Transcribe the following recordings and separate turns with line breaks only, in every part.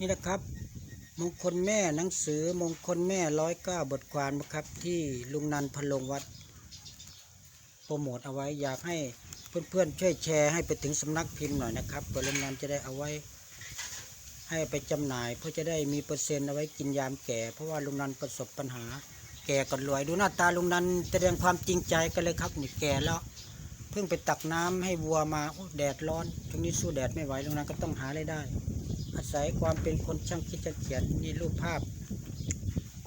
นี่นะครับมงคลแม่หนังสือมงคลแม่ร้อยเก้าบทความนะครับ ที่ลุงนันพลงวัดโปรโมทเอาไว้อยากให้เพื่อนๆช่วยแชร์ให้ไปถึงสำนักพิมพ์หน่อยนะครับเพื่อลุงนันจะได้เอาไว้ ให้ไปจำหน่ายเพื่อจะได้มีเปอร์เซ็นต์เอาไว้กินยามแก่ เพราะว่าลุงนันประสบปัญหา แก่ก่อนรวยดูหน้าตาลุงนันแสดงความจริงใจกันเลยครับนี่แก่แล้วเพิ่งไปตักน้ำให้วัวมาโอ้แดดร้อนช่วงนี้สู้แดดไม่ไหวลุงนันก็ต้องหาไรายได้ อาศัยความเป็นคนช่างคิดจะเขียนนี่รูปภาพ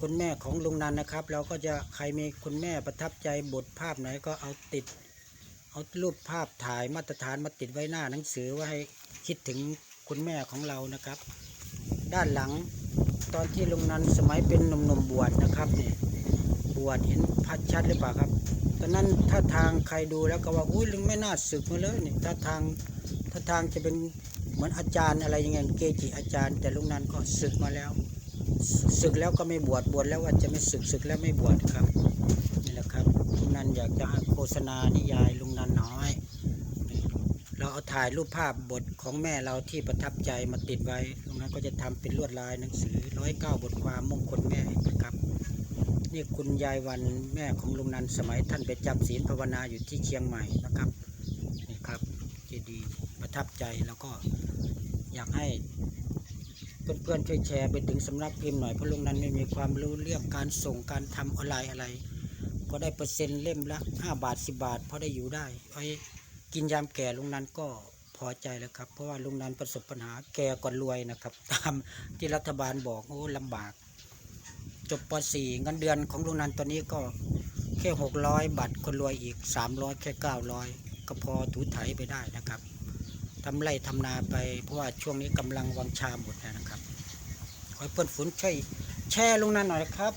คุณแม่ของลุงนันนะครับ เราก็จะใครมีคุณแม่ประทับใจบทภาพไหนก็เอาติด เอารูปภาพถ่ายมาตรฐานมาติดไว้หน้าหนังสือไว่าให้คิดถึงคุณแม่ของเรานะครับ ด้านหลังตอนที่ลุงนันสมัยเป็นหนุ่มๆบวชนะครับเนี่ยบวชเห็นพัดชัดหรือเปล่าครับตอนนั้นถ้าทางใครดูแล้วก็ว่าอุ้ยลุงไม่น่าศึกมาเลยนี่ถ้าทาง ถ้าทางจะเป็นเหมือนอาจารย์อะไรย่างเงี้ยเกจิอาจารย์ แต่ลุงนันก็ศึกมาแล้วศึกแล้วก็ไม่บวชบวชแล้วว่าจะไม่ศึกศึกแล้วไม่บวชครับนี่แหละครับลุงนันอยากจะโฆษณานิยายลุงนันน้อย เราเอาถ่ายรูปภาพบทของแม่เราที่ประทับใจมาติดไว้ตรงนันก็จะทำเป็นลวดลายหนังสือร้อยเก้าบทความมงคลแม่นะครับนี่คุณยายวันแม่ของลุงนันสมัยท่านไปจำศีลภาวนาอยู่ที่เชียงใหม่นะครับ ประทับใจแล้วก็อยากให้เพื่อนๆช่วยแชร์ไปถึงสำนักพิมพ์หน่อยเพราะลุงนั้นไม่มีความรู้เรื่องการส่งการทำออนไลน์อะไร ก็ได้เปอร์เซ็นต์เล่มละ5บาท 10 บาทพอได้อยู่ได้ไว้กินยามแก่ลุงนั้นก็พอใจแล้วครับ เพราะว่าลุงนั้นประสบปัญหาแก่ก่อนรวยนะครับ ตามที่รัฐบาลบอกโอ้ลำบาก จบป .4 เงินเดือนของลุงนั้นตอนนี้ก็แค่ 600บัตรคนรวยอีก 300 แค่ 900 ก็พอถูไถไปได้นะครับ ทำไรทำนาไป เพราะว่าช่วงนี้กำลังวังชาหมดแล้วนะครับ ขอเพื่อนฝนช่วยแชร์ลงนันหน่อยนะครับ